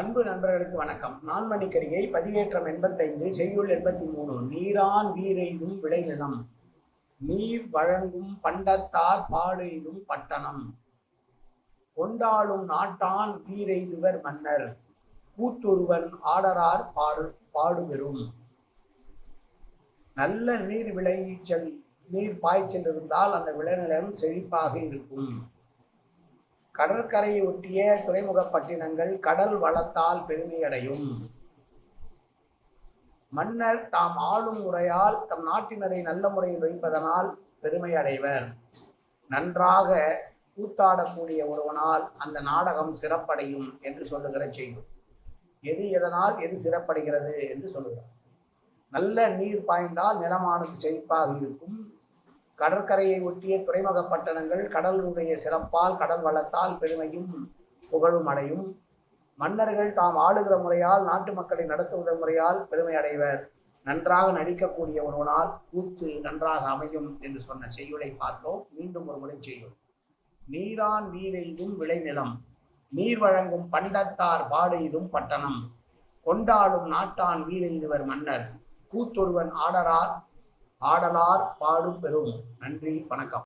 அன்பு நண்பர்களுக்கு வணக்கம். நான் மணிக்கடிகை பதிவேற்றம் எண்பத்தைந்து செய்யுள் எண்பத்தி மூணு நீரான் வீரெய்தும் விளைநிலம் நீர் வழங்கும் பண்டத்தார் பாடெய்தும் பட்டணம் கொண்டாளும் நாட்டான் வீரெய்துவர் மன்னர் கூத்தொருவன் ஆடரார் பாடு பாடுபெறும். நல்ல நீர் விளைச்சல் நீர் பாய்ச்சல் இருந்தால் அந்த விளைநிலம் செழிப்பாக இருக்கும். கடற்கரையை ஒட்டிய துறைமுகப் பட்டினங்கள் கடல் வளத்தால் பெருமையடையும். மன்னர் தாம் ஆளும் முறையால் தம் நாட்டினரை நல்ல முறையில் வைப்பதனால் பெருமையடைவர். நன்றாக கூத்தாடக்கூடிய ஒருவனால் அந்த நாடகம் சிறப்படையும் என்று சொல்லுகிற செய்யும். எது எதனால் எது சிறப்படைகிறது என்று சொல்லுகிறார். நல்ல நீர் பாய்ந்தால் நிலமானது செழிப்பாக இருக்கும். கடற்கரையை ஒட்டிய துறைமுக பட்டணங்கள் கடலுடைய சிறப்பால் கடல் வளத்தால் பெருமையும் புகழும் அடையும். மன்னர்கள் தாம் ஆளுகிற முறையால் நாட்டு மக்களை நடத்துவதன் முறையால் பெருமை அடைவர். நன்றாக நடிக்கக்கூடிய ஒருவனால் கூத்து நன்றாக அமையும் என்று சொன்ன செய்யுளை பார்த்தோம். மீண்டும் ஒரு முறை செய்யும் நீரான் வீரெய்தும் விளைநிலம் நீர் வழங்கும் பண்டத்தார் பாடெய்தும் பட்டணம். கொண்டாடும் நாட்டான் வீரெய்துவர் மன்னர். கூத்தொருவன் ஆடரார் ஆடலார் பாடும் பெறும். நன்றி வணக்கம்.